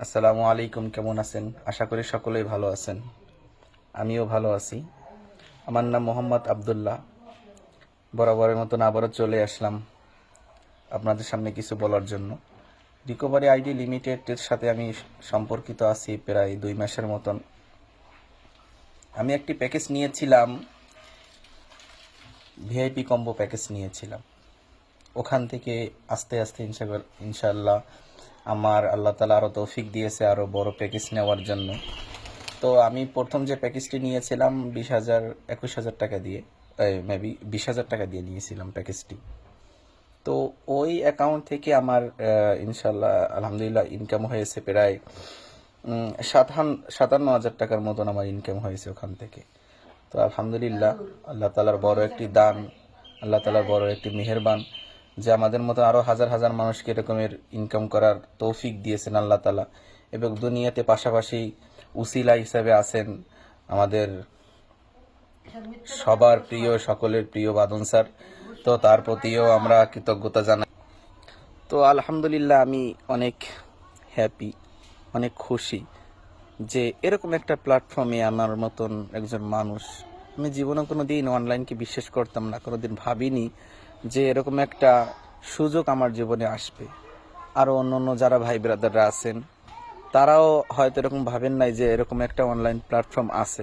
আসসালামু আলাইকুম, কেমন আছেন? আশা করি সকলেই ভালো আছেন। আমিও ভালো আছি। আমার নাম মোহাম্মদ আবদুল্লাহ। বরাবরের মতন আবারও চলে আসলাম আপনাদের সামনে কিছু বলার জন্য। রিকভারি আইডি লিমিটেডের সাথে আমি সম্পর্কিত আছি প্রায় দুই মাসের মতন। আমি একটি প্যাকেজ নিয়েছিলাম ভিআইপি কম্বো প্যাকেজ নিয়েছিলাম। ওখান থেকে আস্তে আস্তে ইনশা- ইনশাল্লাহ আমার আল্লাহ তালা আরও তৌফিক দিয়েছে আরও বড় প্যাকেজ নেওয়ার জন্য। তো আমি প্রথম যে প্যাকেজটি নিয়েছিলাম বিশ হাজার একুশ হাজার টাকা দিয়ে মেবি বিশ হাজার টাকা দিয়ে নিয়েছিলাম প্যাকেজটি তো ওই অ্যাকাউন্ট থেকে আমার ইনশাল্লাহ আলহামদুলিল্লাহ ইনকাম হয়েছে প্রায় উম, সাতান্ন সাতান্ন হাজার টাকার মতন আমার ইনকাম হয়েছে ওখান থেকে। তো আলহামদুলিল্লাহ আল্লাহ তালার বড় একটি দান আল্লাহ তালার বড় একটি মেহেরবান। যে আমাদের মতো আরও হাজার হাজার মানুষকে এরকমের ইনকাম করার তৌফিক দিয়েছেন আল্লাহ তালা এবং দুনিয়াতে পাশাপাশি উসিলা হিসাবে আছেন আমাদের সবার প্রিয়, সকলের প্রিয় বাদন স্যার। তো তার প্রতিও আমরা কৃতজ্ঞতা জানাই। তো আলহামদুলিল্লাহ আমি অনেক হ্যাপি অনেক খুশি যে এরকম একটা প্ল্যাটফর্মে আমার মতন একজন মানুষ। আমি জীবনে কোনো দিন অনলাইনকে বিশ্বাস করতাম না কোনো দিন ভাবিনি যে এরকম একটা সুযোগ আমার জীবনে আসবে। আরও অন্য অন্য যারা ভাই ব্রাদাররা আছেন, তারাও হয়তো এরকম ভাবেন নাই যে এরকম একটা অনলাইন প্ল্যাটফর্ম আছে।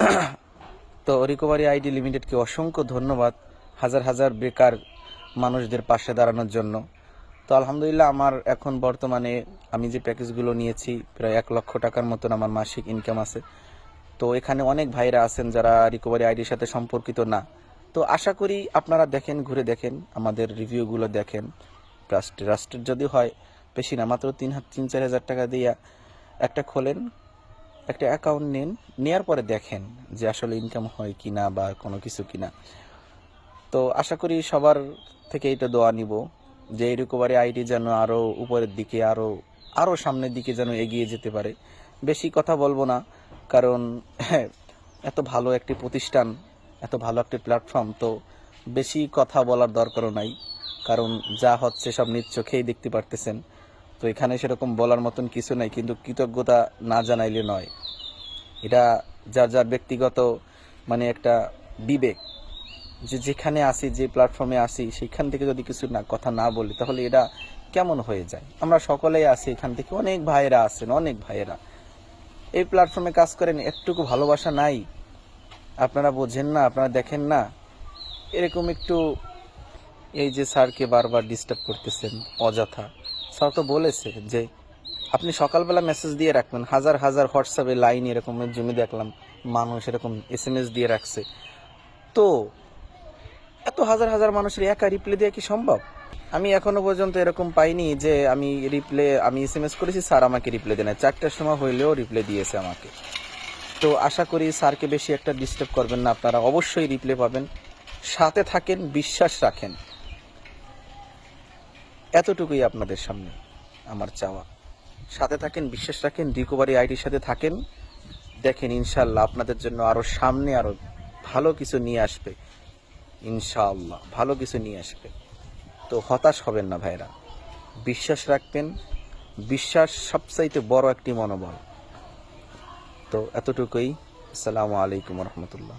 তো রিকভারি আইডি লিমিটেডকে অসংখ্য ধন্যবাদ হাজার হাজার বেকার মানুষদের পাশে দাঁড়ানোর জন্য। তো আলহামদুলিল্লাহ আমার এখন বর্তমানে আমি যে প্যাকেজগুলো নিয়েছি, প্রায় এক লক্ষ টাকার মতন আমার মাসিক ইনকাম আছে। তো এখানে অনেক ভাইরা আছেন যারা রিকভারি আইডির সাথে সম্পর্কিত না। তো আশা করি আপনারা দেখেন, ঘুরে দেখেন, আমাদের রিভিউগুলো দেখেন। ট্রাস্ট ট্রাস্টের যদি হয় বেশি না মাত্র তিন তিন, চার হাজার টাকা দিয়ে একটা খোলেন, একটা অ্যাকাউন্ট নিন, নেয়ার পরে দেখেন যে আসলে ইনকাম হয় কি না বা কোনো কিছু কি না তো আশা করি সবার থেকে এটা দোয়া নিব যে এই রিকভারি আইডি যেন আরও উপরের দিকে আরও আরও সামনের দিকে যেন এগিয়ে যেতে পারে। বেশি কথা বলব না, কারণ এত ভালো একটি প্রতিষ্ঠান এত ভালো একটি প্ল্যাটফর্ম তো বেশি কথা বলার দরকারও নাই, কারণ যা হচ্ছে সব নিজ চোখেই দেখতে পারতেছেন। তো এখানে সেরকম বলার মতন কিছু নাই, কিন্তু কৃতজ্ঞতা না জানাইলে নয়। এটা যার যার ব্যক্তিগত মানে একটা বিবেক, যে যেখানে আসি যে প্ল্যাটফর্মে আসি সেখান থেকে যদি কিছু না, কথা না বলি, তাহলে এটা কেমন হয়ে যায়? আমরা সকলেই আসি এখান থেকে, অনেক ভাইয়েরা আছেন, অনেক ভাইয়েরা। এই প্ল্যাটফর্মে কাজ করেন একটুকু ভালোবাসা নাই। আপনারা বোঝেন না, আপনারা দেখেন না, এরকম একটু এই যে স্যারকে বারবার ডিস্টার্ব করতেছেন, অযথা। স্যার তো বলেছে যে, আপনি সকালবেলা মেসেজ দিয়ে রাখবেন, হাজার হাজার হোয়াটসঅ্যাপে লাইন এরকমের জমি দেখলাম মানুষ এরকম এস এম এস দিয়ে রাখছে। তো, এত হাজার হাজার মানুষের একা রিপ্লে দেওয়া কি সম্ভব? আমি এখনও পর্যন্ত এরকম পাইনি যে, আমি রিপ্লে আমি এস এম এস করেছি, স্যার আমাকে রিপ্লে দেয় না চারটার সময় হইলেও রিপ্লে দিয়েছে আমাকে। তো আশা করি স্যারকে বেশি একটা ডিস্টার্ব করবেন না, আপনারা অবশ্যই রিপ্লে পাবেন। সাথে থাকেন, বিশ্বাস রাখেন। এতটুকুই আপনাদের সামনে আমার চাওয়া। সাথে থাকেন, বিশ্বাস রাখেন রিকোভারি আইডির সাথে থাকেন। দেখেন ইনশাল্লাহ আপনাদের জন্য আরও সামনে আরও ভালো কিছু নিয়ে আসবে। ইনশাআল্লাহ ভালো কিছু নিয়ে আসবে। তো হতাশ হবেন না ভাইরা। বিশ্বাস রাখবেন। বিশ্বাস সবচাইতে বড় একটি মনোবল। তো এতটুকুই। আসসালামু আলাইকুম রহমতুল্লাহ।